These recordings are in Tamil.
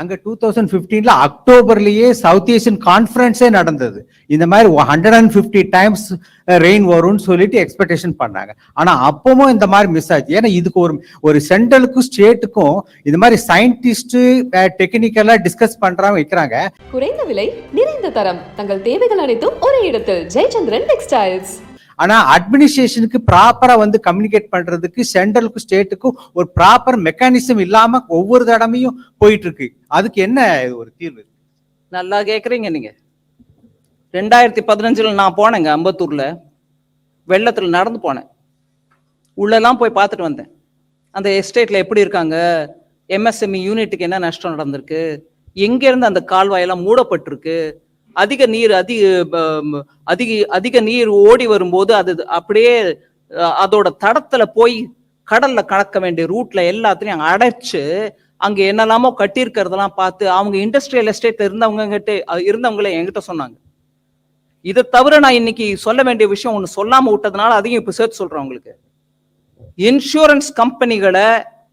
அங்க டூ தௌசண்ட் பிப்டீன்ல அக்டோபர்லயே சவுத் ஏசியன் கான்ஃபரன்ஸே நடந்தது. இந்த மாதிரி hundred and fifty times rain வரும்னு சொல்லிட்டு எக்ஸ்பெக்டேஷன் பண்ணாங்க. ஆனா அப்பவும் இந்த மாதிரி மிஸ் ஆச்சு. ஏன்னா இதுக்கு ஒரு ஒரு சென்ட்ரலுக்கும் ஸ்டேட்டுக்கும் இந்த மாதிரி சயின்டிஸ்ட் டெக்னிக்கலா டிஸ்கஸ் பண்றாங்க வைக்கிறாங்க குறைந்த விலை நிறைந்த தரம். தங்கள் தேவைகள் அனைத்தும் ஒரே இடத்தில். ஜெயச்சந்திரன் டெக்ஸ்டைல்ஸ் ஆனா அட்மினிஸ்ட்ரேஷனுக்கு ப்ராப்பரா வந்து கம்யூனிகேட் பண்றதுக்கு சென்ட்ரலுக்கும் ஸ்டேட்டுக்கும் ஒரு ப்ராப்பர் மெக்கானிசம் இல்லாம ஒவ்வொரு தடவையும் போயிட்டு இருக்கு அதுக்கு என்ன ஒரு தீர்வு நல்லா கேக்குறீங்க நீங்க. ரெண்டாயிரத்தி பதினஞ்சுல நான் போனேங்க அம்பத்தூர்ல. வெள்ளத்துல நடந்து போனேன். உள்ளெல்லாம் போய் பார்த்துட்டு வந்தேன். அந்த எஸ்டேட்ல எப்படி இருக்காங்க? எம்எஸ்எம்இ யூனிட்டுக்கு என்ன நஷ்டம் நடந்திருக்கு? எங்கேருந்து அந்த கால்வாயெல்லாம் மூடப்பட்டிருக்கு? அதிக நீர் அதிக ப- அதிக அதிக நீர் ஓடி வரும்போது அது அப்படியே அதோட தடத்துல போய் கடல்ல கலக்க வேண்டிய ரூட்ல எல்லாத்தையும் அடைச்சு அங்க என்னெல்லாமோ கட்டியிருக்கிறதெல்லாம் பார்த்து அவங்க இண்டஸ்ட்ரியல் எஸ்டேட்ல இருந்தவங்க கிட்ட இருந்தவங்களே என்கிட்ட சொன்னாங்க. இதை தவிர நான் இன்னைக்கு சொல்ல வேண்டிய விஷயம் ஒன்று சொல்லாம விட்டதுனால அதையும் இப்ப சேர்த்து சொல்றேன் உங்களுக்கு. இன்சூரன்ஸ் கம்பெனிகளை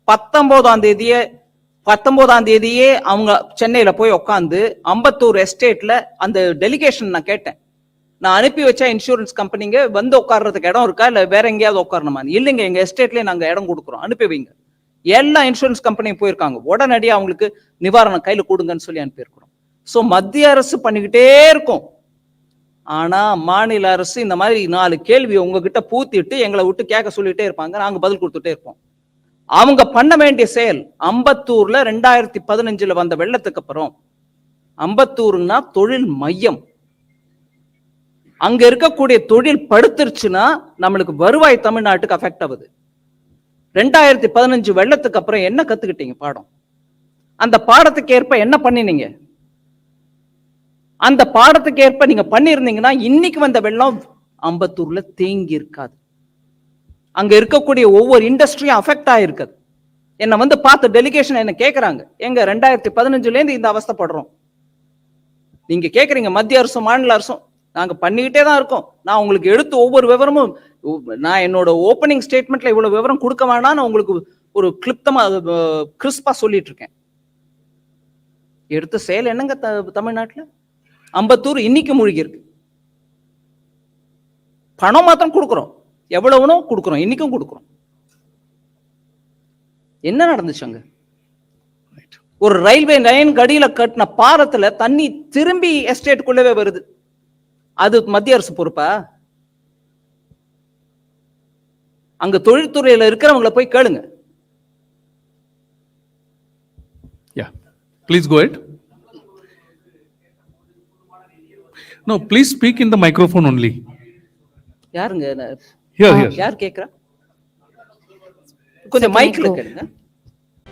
பத்தொன்பதாம் தேதியை பத்தொன்பதாம் தேதியே அவங்க சென்னையில போய் உட்காந்து அம்பத்தூர் எஸ்டேட்ல அந்த டெலிகேஷன் நான் கேட்டேன். நான் அனுப்பி வச்சா இன்சூரன்ஸ் கம்பெனிங்க வந்து உட்கார்றதுக்கு இடம் இருக்கா? இல்லை வேற எங்கேயாவது உட்காரணுமா இல்லைங்க எங்க எஸ்டேட்லயே நாங்க இடம் கொடுக்குறோம். அனுப்பி வைங்க. எல்லா இன்சூரன்ஸ் கம்பெனியும் போயிருக்காங்க. உடனடியாக அவங்களுக்கு நிவாரணம் கையில் கொடுங்கன்னு சொல்லி அனுப்பியிருக்கிறோம். ஸோ மத்திய அரசு பண்ணிக்கிட்டே இருக்கும். ஆனா மாநில அரசு இந்த மாதிரி நாலு கேள்வி உங்ககிட்ட பூத்திட்டு எங்களை விட்டு கேட்க சொல்லிட்டே இருப்பாங்க. நாங்க பதில் கொடுத்துட்டே இருப்போம். அவங்க பண்ண வேண்டிய செயல் அம்பத்தூர்ல ரெண்டாயிரத்தி பதினஞ்சுல வந்த வெள்ளத்துக்கு அப்புறம். அம்பத்தூர்னா தொழில் மையம். அங்க இருக்கக்கூடிய தொழில் படுத்துருச்சுன்னா நம்மளுக்கு வருவாய் தமிழ்நாட்டுக்கு அஃபெக்ட் ஆகுது. ரெண்டாயிரத்தி பதினஞ்சு வெள்ளத்துக்கு அப்புறம் என்ன கத்துக்கிட்டீங்க பாடம்? அந்த பாடத்துக்கு ஏற்ப என்ன பண்ணினீங்க? அந்த பாடத்துக்கு ஏற்ப நீங்க பண்ணியிருந்தீங்கன்னா இன்னைக்கு வந்த வெள்ளம் அம்பத்தூர்ல தேங்கி இருக்காது. அங்கே இருக்கக்கூடிய ஒவ்வொரு இண்டஸ்ட்ரியும் அஃபெக்ட் ஆகிருக்குது என்னை வந்து பார்த்து டெலிகேஷன் என்ன கேட்குறாங்க எங்க ரெண்டாயிரத்தி பதினஞ்சுலேருந்து இந்த அவஸ்தப்படுறோம் நீங்க கேட்குறீங்க மத்திய அரசும் மாநில அரசும் நாங்கள் பண்ணிக்கிட்டே தான் இருக்கோம். நான் உங்களுக்கு எடுத்து ஒவ்வொரு விவரமும் நான் என்னோட ஓப்பனிங் ஸ்டேட்மெண்ட்ல இவ்வளோ விவரம் கொடுக்க வேணாம் நான் உங்களுக்கு ஒரு கிளிப்தமாக கிறிஸ்பாக சொல்லிட்டு இருக்கேன் எடுத்த செயல் என்னங்க த- தமிழ்நாட்டில்? அம்பத்தூர் இன்னைக்கு மூழ்கி இருக்கு பணம் மாத்திரம் கொடுக்குறோம். எவ்வளவுனோ கொடுக்குறோம் இன்னைக்கும் கொடுக்குறோம். என்ன நடந்துச்சு அங்க? ஒரு ரயில்வே லைன் கடியில கட்டின பாலத்துல தண்ணி திரும்பி எஸ்டேட்டுக்குள்ளவே வருது. அது மத்திய அரசு பொறுப்பா? அங்க தொழில்துறையில இருக்கிறவங்கள போய் கேளுங்க. Please go ahead. No, please speak in the microphone only. யாருங்க. யார் கேக்குறா? கொஞ்சம் மைக்ல கேளுங்க.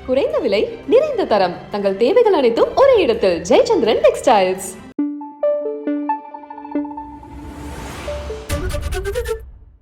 குறைந்த விலை நிறைந்த தரம். தங்கள் தேவைகள் அனைத்தும் ஒரே இடத்தில். ஜெயச்சந்திரன் டெக்ஸ்டைல்ஸ்